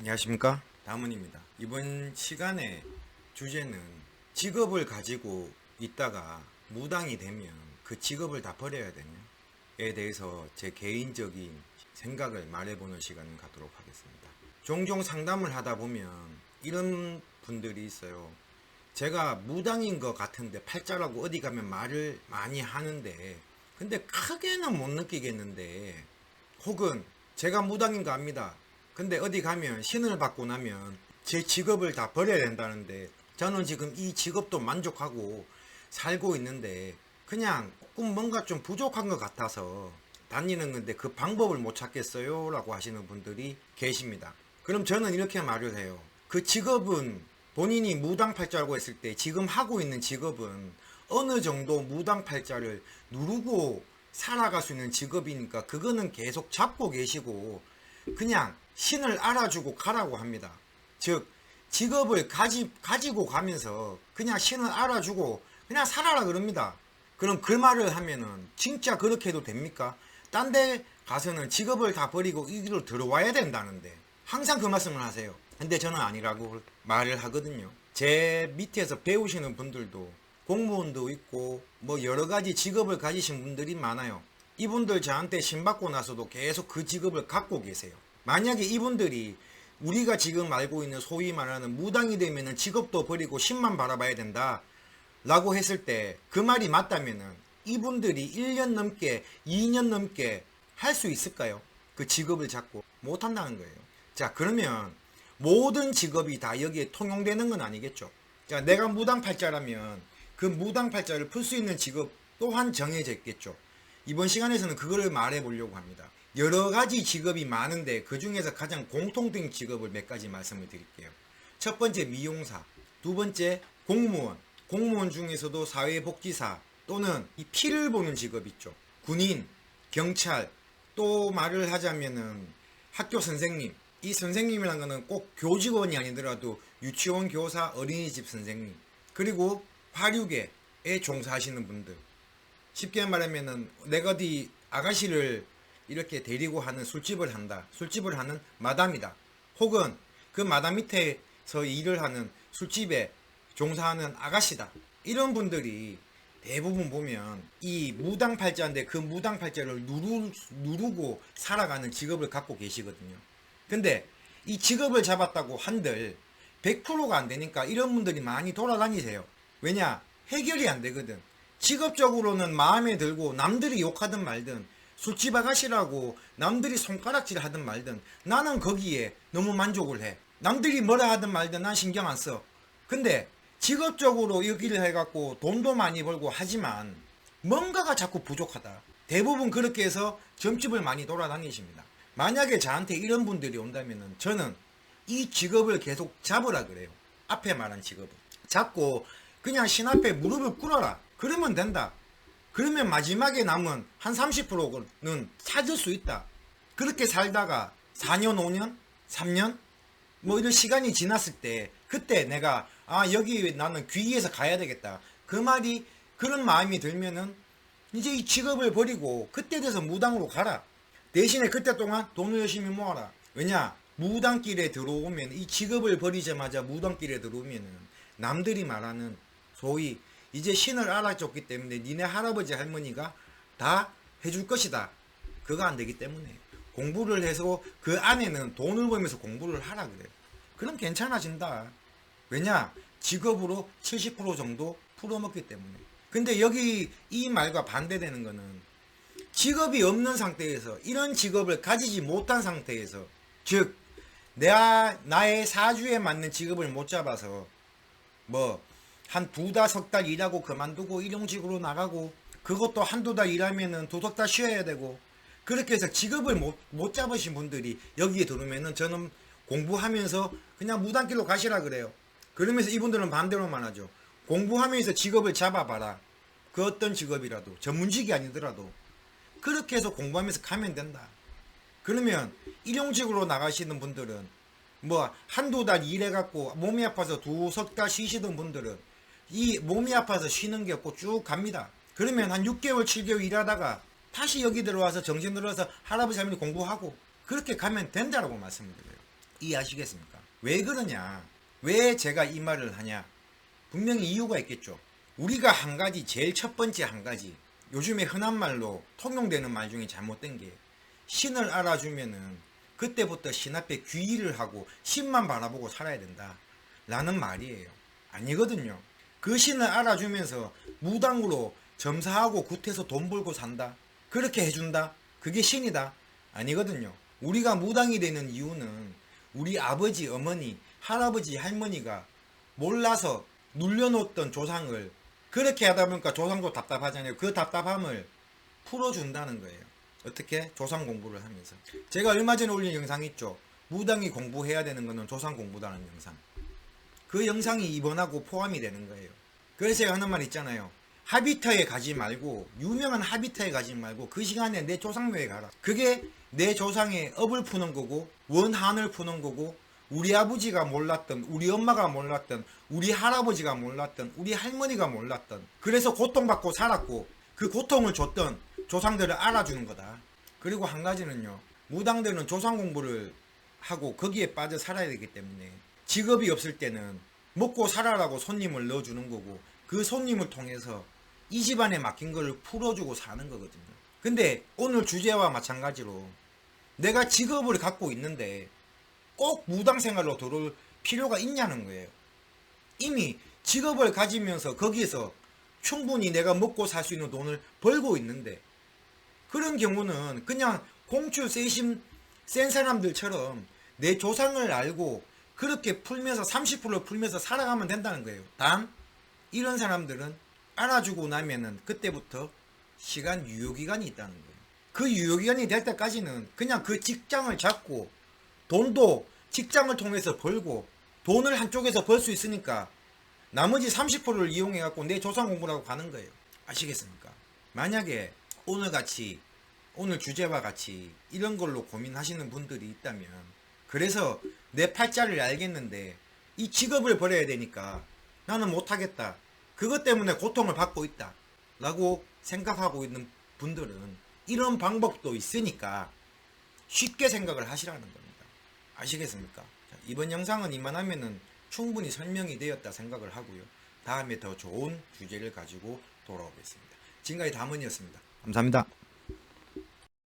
안녕하십니까? 다문입니다. 이번 시간에 주제는 직업을 가지고 있다가 무당이 되면 그 직업을 다 버려야 되냐에 대해서 제 개인적인 생각을 말해보는 시간을 갖도록 하겠습니다. 종종 상담을 하다 보면 이런 분들이 있어요. 제가 무당인 것 같은데 팔자라고 어디 가면 말을 많이 하는데 근데 크게는 못 느끼겠는데 혹은 제가 무당인 거 압니다. 근데 어디 가면 신을 받고 나면 제 직업을 다 버려야 된다는데 저는 지금 이 직업도 만족하고 살고 있는데 그냥 조금 뭔가 좀 부족한 것 같아서 다니는 건데 그 방법을 못 찾겠어요 라고 하시는 분들이 계십니다. 그럼 저는 이렇게 말을 해요. 그 직업은 본인이 무당팔자라고 했을 때 지금 하고 있는 직업은 어느 정도 무당팔자를 누르고 살아갈 수 있는 직업이니까 그거는 계속 잡고 계시고 그냥 신을 알아주고 가라고 합니다. 즉 직업을 가지, 가지고 가면서 그냥 신을 알아주고 그냥 살아라 그럽니다. 그럼 그 말을 하면은 진짜 그렇게 해도 됩니까? 딴 데 가서는 직업을 다 버리고 이 길로 들어와야 된다는데 항상 그 말씀을 하세요. 근데 저는 아니라고 말을 하거든요. 제 밑에서 배우시는 분들도 공무원도 있고 뭐 여러 가지 직업을 가지신 분들이 많아요. 이분들 저한테 신받고 나서도 계속 그 직업을 갖고 계세요. 만약에 이분들이 우리가 지금 알고 있는 소위 말하는 무당이 되면은 직업도 버리고 신만 바라봐야 된다. 라고 했을 때 그 말이 맞다면은 이분들이 1년 넘게 2년 넘게 할 수 있을까요? 그 직업을 잡고 못 한다는 거예요. 자, 그러면 모든 직업이 다 여기에 통용되는 건 아니겠죠. 자, 내가 무당팔자라면 그 무당팔자를 풀 수 있는 직업 또한 정해져 있겠죠. 이번 시간에서는 그거를 말해 보려고 합니다. 여러 가지 직업이 많은데 그 중에서 가장 공통된 직업을 몇 가지 말씀을 드릴게요. 첫 번째 미용사, 두 번째 공무원, 공무원 중에서도 사회복지사 또는 이 피를 보는 직업 있죠. 군인, 경찰, 또 말을 하자면은 학교 선생님. 이 선생님이라는 거는 꼭 교직원이 아니더라도 유치원 교사, 어린이집 선생님. 그리고 화류계에 종사하시는 분들. 쉽게 말하면은 내가 어디 아가씨를 이렇게 데리고 하는 술집을 한다. 술집을 하는 마담이다. 혹은 그 마담 밑에서 일을 하는 술집에 종사하는 아가씨다. 이런 분들이 대부분 보면 이 무당팔자인데 그 무당팔자를 누르, 누르고 살아가는 직업을 갖고 계시거든요. 근데 이 직업을 잡았다고 한들 100%가 안 되니까 이런 분들이 많이 돌아다니세요. 왜냐? 해결이 안 되거든. 직업적으로는 마음에 들고 남들이 욕하든 말든 아가씨라고 남들이 손가락질 하든 말든 나는 거기에 너무 만족을 해. 남들이 뭐라 하든 말든 난 신경 안 써. 근데 직업적으로 여기를 해갖고 돈도 많이 벌고 하지만 뭔가가 자꾸 부족하다. 대부분 그렇게 해서 점집을 많이 돌아다니십니다. 만약에 저한테 이런 분들이 온다면은 저는 이 직업을 계속 잡으라 그래요. 앞에 말한 직업을. 잡고 그냥 신 앞에 무릎을 꿇어라. 그러면 된다. 그러면 마지막에 남은 한 30%는 찾을 수 있다. 그렇게 살다가 4년, 5년, 3년 뭐 이런 시간이 지났을 때 그때 내가 아 여기 나는 귀의해서 가야 되겠다. 그 말이 그런 마음이 들면은 이제 이 직업을 버리고 그때 돼서 무당으로 가라. 대신에 그때 동안 돈을 열심히 모아라. 왜냐 무당길에 들어오면 이 직업을 버리자마자 무당길에 들어오면은 남들이 말하는 소위 이제 신을 알아줬기 때문에 니네 할아버지 할머니가 다 해줄 것이다. 그거 안 되기 때문에 공부를 해서 그 안에는 돈을 벌면서 공부를 하라 그래요. 그럼 괜찮아진다. 왜냐? 직업으로 70% 정도 풀어먹기 때문에. 근데 여기 이 말과 반대되는 거는 직업이 없는 상태에서 이런 직업을 가지지 못한 상태에서 즉 내가 나의 사주에 맞는 직업을 못 잡아서 뭐 한두달 일하고 그만두고 일용직으로 나가고 그것도 한두 달 일하면은 두석 달 쉬어야 되고 그렇게 해서 직업을 못, 못 잡으신 분들이 여기에 들어오면은 저는 공부하면서 그냥 무단길로 가시라 그래요. 그러면서 이분들은 반대로만 하죠. 공부하면서 직업을 잡아봐라. 그 어떤 직업이라도 전문직이 아니더라도 그렇게 해서 공부하면서 가면 된다. 그러면 일용직으로 나가시는 분들은 뭐 한두 달 일해갖고 몸이 아파서 두 석 달 쉬시던 분들은 이 몸이 아파서 쉬는 게 없고 쭉 갑니다. 그러면 한 6개월, 7개월 일하다가 다시 여기 들어와서 정신 들어서 할아버지 할머니 공부하고 그렇게 가면 된다라고 말씀을 드려요. 이해하시겠습니까? 왜 그러냐? 왜 제가 이 말을 하냐? 분명히 이유가 있겠죠. 우리가 한 가지, 제일 첫 번째 한 가지, 요즘에 흔한 말로 통용되는 말 중에 잘못된 게 신을 알아주면은 그때부터 신 앞에 귀의를 하고 신만 바라보고 살아야 된다. 라는 말이에요. 아니거든요. 그 신을 알아주면서 무당으로 점사하고 굿해서 돈 벌고 산다. 그렇게 해준다. 그게 신이다. 아니거든요. 우리가 무당이 되는 이유는 우리 아버지, 어머니, 할아버지, 할머니가 몰라서 눌려놓던 조상을 그렇게 하다 보니까 조상도 답답하잖아요. 그 답답함을 풀어준다는 거예요. 어떻게? 조상 공부를 하면서. 제가 얼마 전에 올린 영상 있죠. 무당이 공부해야 되는 거는 조상 공부다는 영상. 그 영상이 이번하고 포함이 되는 거예요. 그래서 하는 말 있잖아요. 하비터에 가지 말고 유명한 하비터에 가지 말고 그 시간에 내 조상묘에 가라. 그게 내 조상의 업을 푸는 거고 원한을 푸는 거고 우리 아버지가 몰랐던 우리 엄마가 몰랐던 우리 할아버지가 몰랐던 우리 할머니가 몰랐던 그래서 고통받고 살았고 그 고통을 줬던 조상들을 알아주는 거다. 그리고 한 가지는요. 무당들은 조상 공부를 하고 거기에 빠져 살아야 되기 때문에 직업이 없을 때는 먹고 살아라고 손님을 넣어주는 거고 그 손님을 통해서 이 집안에 맡긴 거를 풀어주고 사는 거거든요. 근데 오늘 주제와 마찬가지로 내가 직업을 갖고 있는데 꼭 무당 생활로 들어올 필요가 있냐는 거예요. 이미 직업을 가지면서 거기에서 충분히 내가 먹고 살 수 있는 돈을 벌고 있는데 그런 경우는 그냥 공추 세심 센 사람들처럼 내 조상을 알고 그렇게 풀면서 30% 풀면서 살아가면 된다는 거예요. 단 이런 사람들은 알아주고 나면은 그때부터 시간 유효 기간이 있다는 거예요. 그 유효 기간이 될 때까지는 그냥 그 직장을 잡고 돈도 직장을 통해서 벌고 돈을 한쪽에서 벌 수 있으니까 나머지 30%를 이용해 갖고 내 조상 공부를 하고 가는 거예요. 아시겠습니까? 만약에 오늘 같이 오늘 주제와 같이 이런 걸로 고민하시는 분들이 있다면 그래서 내 팔자를 알겠는데 이 직업을 버려야 되니까 나는 못하겠다. 그것 때문에 고통을 받고 있다. 라고 생각하고 있는 분들은 이런 방법도 있으니까 쉽게 생각을 하시라는 겁니다. 아시겠습니까? 자, 이번 영상은 이만하면은 충분히 설명이 되었다 생각을 하고요. 다음에 더 좋은 주제를 가지고 돌아오겠습니다. 지금까지 담은이었습니다. 감사합니다.